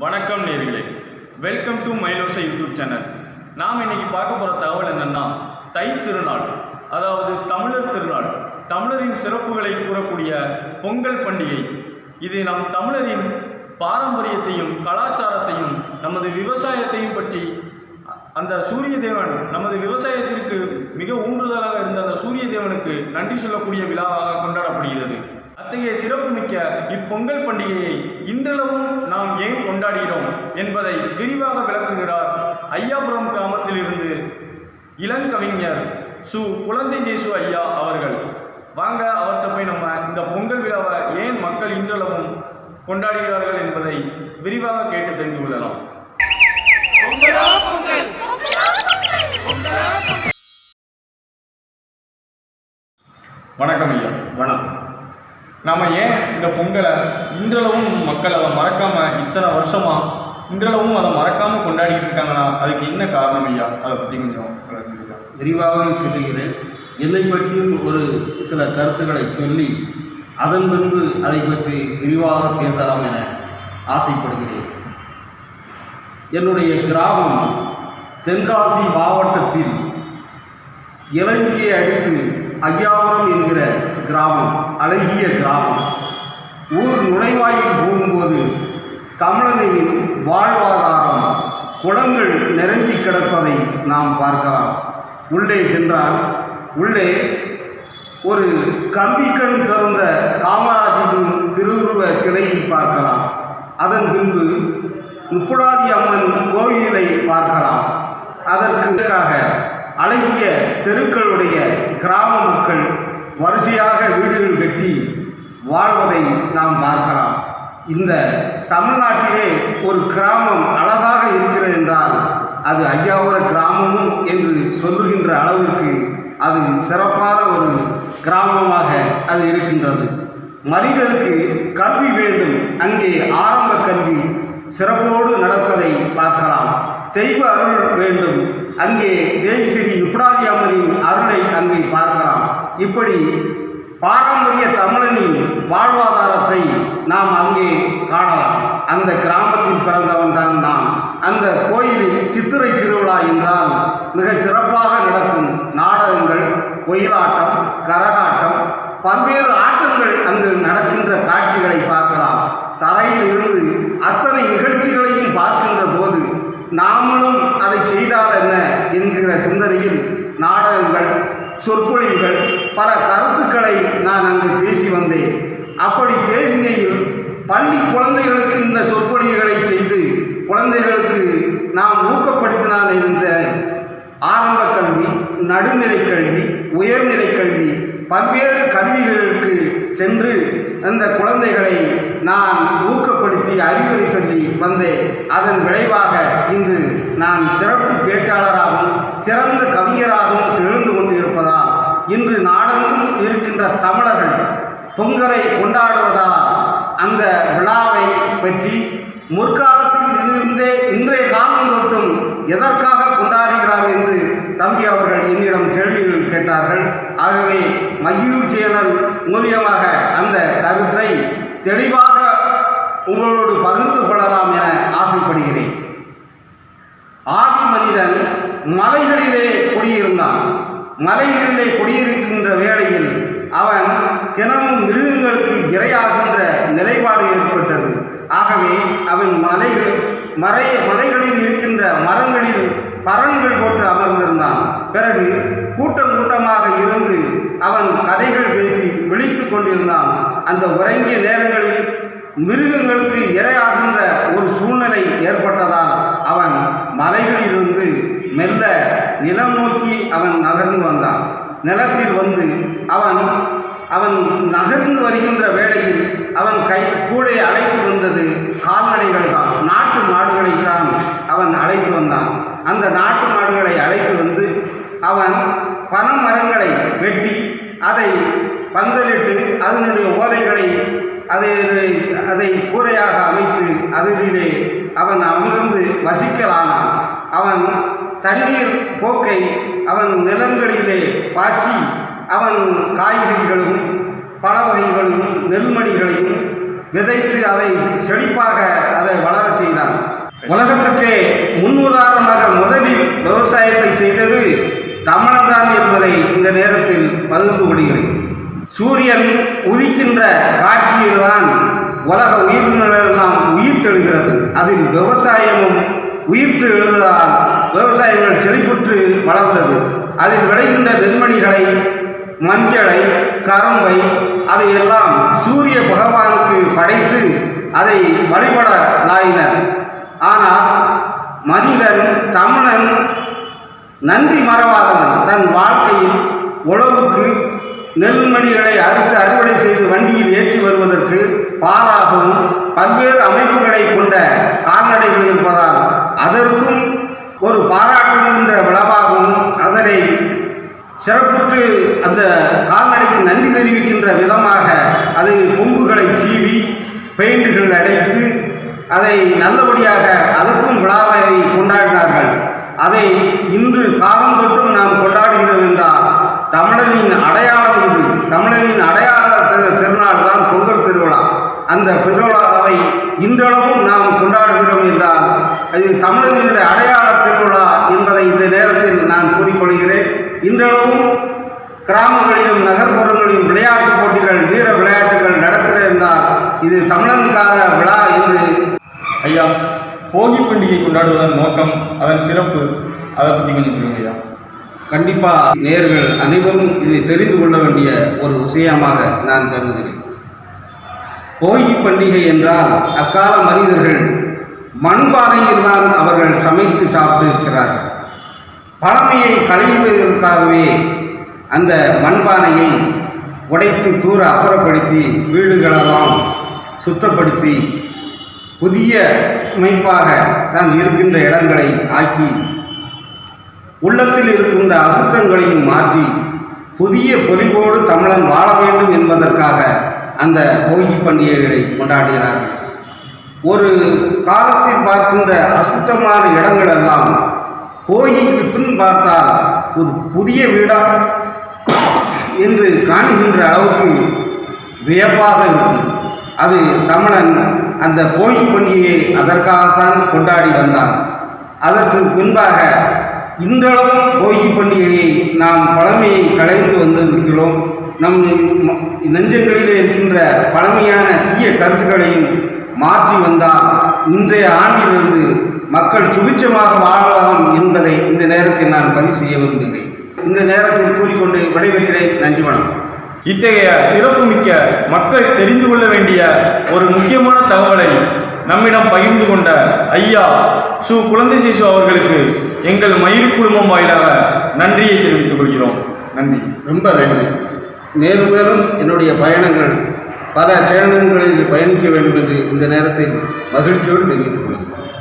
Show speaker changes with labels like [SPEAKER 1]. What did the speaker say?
[SPEAKER 1] வணக்கம் நேர்களே. Welcome to மைலோசை YouTube channel நாம் இன்றைக்கி பார்க்க போகிற தகவல் என்னென்னா தை திருநாள் அதாவது தமிழர் திருநாள். தமிழரின் சிறப்புகளை கூறக்கூடிய பொங்கல் பண்டிகை. இது நம் தமிழரின் பாரம்பரியத்தையும் கலாச்சாரத்தையும் நமது விவசாயத்தையும் பற்றி அந்த சூரிய தேவன் நமது விவசாயத்திற்கு மிக ஊன்றுதலாக இருந்த அந்த சூரிய தேவனுக்கு நன்றி சொல்லக்கூடிய விழாவாக கொண்டாடப்படுகிறது. அத்தகைய சிறப்புமிக்க இப்பொங்கல் பண்டிகையை இன்றளவும் நாம் ஏன் கொண்டாடுகிறோம் என்பதை விரிவாக விளக்குகிறார் ஐயாபுரம் கிராமத்திலிருந்து இளங்கவிஞர் சு. குழந்தை ஜேசு ஐயா அவர்கள். வாங்க அவர்கிட்ட போய் நம்ம இந்த பொங்கல் விழாவை ஏன் மக்கள் இன்றளவும் கொண்டாடுகிறார்கள் என்பதை விரிவாக கேட்டு தெரிந்து கொள்ளலாம். வணக்கம் ஐயா.
[SPEAKER 2] வணக்கம்.
[SPEAKER 1] நம்ம ஏன் இந்த பொங்கலை இன்றளவும் மக்கள் அதை மறக்காம இத்தனை வருஷமா இன்றளவும் அதை மறக்காம கொண்டாடிட்டு இருக்காங்கன்னா அதுக்கு என்ன காரணம் ஐயா? அதை பத்தி கொஞ்சம் விளக்குங்க.
[SPEAKER 2] விரிவாகவே சொல்லுகிறேன். என்னை பற்றியும் ஒரு சில கருத்துக்களை சொல்லி அதன் பின்பு அதை பற்றி விரிவாக பேசலாம் என ஆசைப்படுகிறேன். என்னுடைய கிராமம் தென்காசி மாவட்டத்தில் இலங்கையை அடித்து ஐயாபுரம் என்கிற கிராமம் அழகிய கிராமம். ஊர் நுழைவாயில் போகும்போது தமிழனின் வாழ்வாதாரம் குளங்கள் நிரம்பி கிடப்பதை நாம் பார்க்கலாம். உள்ளே சென்றால் உள்ளே ஒரு கம்பிக்கண் திறந்த காமராஜரின் திருவுருவ சிலையை பார்க்கலாம். அதன் பின்பு முப்புடாதி அம்மன் கோவிலை பார்க்கலாம். அதற்காக அழகிய தெருக்களுடைய கிராமம் மக்கள் வரிசையாக வீடுகள் கட்டி வாழ்வதை நாம் பார்க்கலாம். இந்த தமிழ்நாட்டிலே ஒரு கிராமம் அழகாக இருக்கிறது என்றால் அது ஐயாவர கிராமமும் என்று சொல்லுகின்ற அளவிற்கு அது சிறப்பான ஒரு கிராமமாக அது இருக்கின்றது. மனிதனுக்கு கல்வி வேண்டும். அங்கே ஆரம்ப கல்வி சிறப்போடு நடப்பதை பார்க்கலாம். தெய்வ அருள் வேண்டும். அங்கே தேவி ஸ்ரீ அம்மனின் அருளை அங்கே பார்க்கலாம். இப்படி பாரம்பரிய தமிழனின் வாழ்வாதாரத்தை நாம் அங்கே காணலாம். அந்த கிராமத்தில் பிறந்தவன் தான் நான். அந்த கோயிலில் சித்திரை திருவிழா என்றால் மிக சிறப்பாக நடக்கும் நாடகங்கள் ஒயிலாட்டம் கரகாட்டம் பல்வேறு ஆட்டங்கள் அங்கு நடக்கின்ற காட்சிகளை பார்க்கலாம். தரையில் இருந்து அத்தனை நிகழ்ச்சிகளையும் பார்க்கின்ற போது நாமளும் அதை செய்தால் என்ன? என்கிற சிந்தனையில் நாடகங்கள் சொற்பொழிவுகள் பல கருத்துக்களை நான் அங்கு பேசி வந்தேன். அப்படி பேசுகையில் பள்ளி குழந்தைகளுக்கு இந்த சொற்பொழிவுகளை செய்து குழந்தைகளுக்கு நாம் ஊக்கப்படுத்தினால் என்ற ஆரம்ப கல்வி நடுநிலை கல்வி உயர்நிலை கல்வி பல்வேறு கல்விகளுக்கு சென்று அந்த குழந்தைகளை நான் ஊக்கப்படுத்தி அறிவுரை சொல்லி வந்தேன். அதன் விளைவாக இன்று நான் சிறப்பு பேச்சாளராகவும் சிறந்த கவிஞராகவும் திகழ்ந்து இன்று நாடெங்கும் இருக்கின்ற தமிழர்கள் பொங்கலை கொண்டாடுவதால் அந்த விழாவை பற்றி முற்காலத்தில் இருந்தே இன்றைய காலம் தொட்டும் எதற்காக கொண்டாடுகிறார் என்று தம்பி அவர்கள் என்னிடம் கேள்விகள் கேட்டார்கள். ஆகவே மகிழ்வு சேனல் மூலியமாக அந்த கருத்தை தெளிவாக உங்களோடு பகிர்ந்து கொள்ளலாம் என ஆசைப்படுகிறேன். ஆதி மனிதன் மலைகளிலே குடியிருந்தான். மலை குடியிருக்கின்ற வேளையில் அவன் தினமும் மிருகங்களுக்கு இரையாகின்ற நிலைப்பாடு ஏற்பட்டது ஆகவே அவன் மலைகள் மறை மலைகளில் இருக்கின்ற மரங்களில் பரன்கள் போட்டு அமர்ந்திருந்தான். பிறகு கூட்டம் கூட்டமாக இருந்து அவன் கதைகள் பேசி விழித்து கொண்டிருந்தான். அந்த உறங்கிய நேரங்களில் மிருகங்களுக்கு இரையாகின்ற ஒரு சூழ்நிலை ஏற்பட்டதால் அவன் மலைகளிலிருந்து மெல்ல நிலம் நோக்கி அவன் நகர்ந்து வந்தான். நிலத்தில் வந்து அவன் அவன் நகர்ந்து வருகின்ற வேளையில் அவன் கை கூடை அழைத்து வந்தது கால்நடைகள் தான் நாட்டு மாடுகளைத்தான் அவன் அழைத்து வந்தான். அந்த நாட்டு மாடுகளை அழைத்து வந்து அவன் பனை மரங்களை வெட்டி அதை பந்தலிட்டு அதனுடைய ஓலைகளை அதை அதை கூரையாக அமைத்து அதிலே அவன் அமர்ந்து வசிக்கலானான். அவன் தண்ணீர் போக்கை அவன் நிலங்களிலே பாய்ச்சி அவன் காய்கறிகளும் பழ வகைகளையும் நெல்மணிகளையும் விதைத்து அதை செழிப்பாக அதை வளரச் செய்தான். உலகத்துக்கே முன்னுதாரணமாக முதலில் விவசாயத்தை செய்தது தமிழன்தான் என்பதை இந்த நேரத்தில் பகிர்ந்து கொள்கிறேன். சூரியன் உதிக்கின்ற காட்சியில்தான் உலக உயிரினங்களெல்லாம் உயிர் தெழுகிறது. அதில் விவசாயமும் உயிர்த்து எழுந்ததால் விவசாயங்கள் செழிப்புற்று வளர்ந்தது. அதில் விளைகின்ற நெல்மணிகளை மஞ்சளை கரும்பை அதையெல்லாம் சூரிய பகவானுக்கு படைத்து அதை வழிபட லாயினர் ஆனால் மனிதன் தமிழன் நன்றி மறவாதவன். தன் வாழ்க்கையில் உழவுக்கு நெல்மணிகளை அறுத்து அறுவடை செய்து வண்டியில் ஏற்றி வருவதற்கு பாலாகவும் பல்வேறு அமைப்புகளை கொண்ட கால்நடைகள் இருப்பதால் அதற்கும் ஒரு பாராட்டுகின்ற விளவாகவும் அதனை சிறப்புற்று அந்த கால் இருக்கின்ற விதமாக அதை கொம்புகளை சீவி பெயிண்டுகள் அடைத்து அதை நல்லபடியாக அதற்கும் விழாவை கொண்டாடினார்கள். அதை இன்று காலம் தொட்டும் நாம் கொண்டாடுகிறோம் என்றால் தமிழனின் அடையாளம் இது. தமிழனின் அடையாள திருநாள் தான் பொங்கல் திருவிழா. அந்த திருவிழாவை இன்றளவும் நாம் கொண்டாடுகிறோம் என்றால் அது தமிழனினுடைய அடையாள திருவிழா என்பதை இந்த நேரத்தில் நான் கூறிக்கொள்கிறேன். இன்றளவும் கிராமங்களில் நகர்ப்புறங்களிலும் விளையாட்டுப் போட்டிகள் வீர விளையாட்டுகள் நடக்கிறது என்றால் இது தமிழனுக்காக விழா என்று
[SPEAKER 1] ஐயா போகி பண்டிகை கொண்டாடுவதன் நோக்கம் அதன் சிறப்பு அதை பற்றி கொஞ்சம் சொல்லுங்க ஐயா.
[SPEAKER 2] கண்டிப்பாக நேர்கள் அனைவரும் இதை தெரிந்து கொள்ள வேண்டிய ஒரு விஷயமாக நான் கருதுகிறேன். போகி பண்டிகை என்றால் அக்கால மனிதர்கள் மண்பானையில் தான் அவர்கள் சமைத்து சாப்பிட்டு இருக்கிறார்கள் பழமையை களைவதற்காகவே அந்த மண்பானையை உடைத்து தூர அப்புறப்படுத்தி வீடுகளெல்லாம் சுத்தப்படுத்தி புதிய அமைப்பாக தான் இருக்கின்ற இடங்களை ஆக்கி உள்ளத்தில் இருக்கின்ற அசுத்தங்களையும் மாற்றி புதிய பொலிவோடு தமிழன் வாழ வேண்டும் என்பதற்காக அந்த போகி பண்டிகைகளை கொண்டாடுகிறார்கள் ஒரு காலத்தில் பார்க்கின்ற அசுத்தமான இடங்களெல்லாம் போகிக்கு பின் பார்த்தால் ஒரு புதிய வீடாக என்று காணுகின்ற அளவுக்கு வியப்பாக இருக்கும். அது தமிழன் அந்த போகி பண்டிகையை அதற்காகத்தான் கொண்டாடி வந்தான். அதற்கு பின்பாக இன்றளவும் போகி பண்டிகையை நாம் பழமையை கலைந்து வந்திருக்கிறோம் நம் நெஞ்சங்களிலே இருக்கின்ற பழமையான தீய கருத்துக்களையும் மாற்றி வந்தால் இன்றைய ஆண்டிலிருந்து மக்கள் சுபிச்சமாக வாழலாம் என்பதை இந்த நேரத்தில் நான் பதிவு செய்ய விரும்புகிறேன். இந்த நேரத்தில் கூறிக்கொண்டு விடைபெறுகிறேன். நன்றி வணக்கம்.
[SPEAKER 1] இத்தகைய சிறப்புமிக்க மக்கள் தெரிந்து கொள்ள வேண்டிய ஒரு முக்கியமான தகவலை நம்மிடம் பகிர்ந்து கொண்ட ஐயா சு. குழந்தை சிசு அவர்களுக்கு எங்கள் மயிர் குழுமம் வாயிலாக நன்றியை தெரிவித்துக் கொள்கிறோம். நன்றி.
[SPEAKER 2] ரொம்ப நன்றி. மேலும் மேலும் என்னுடைய பயணங்கள் பல சேனல்களில் பயணிக்க வேண்டும் என்று இந்த நேரத்தில் மகிழ்ச்சியோடு தெரிவித்துக் கொள்கிறேன்.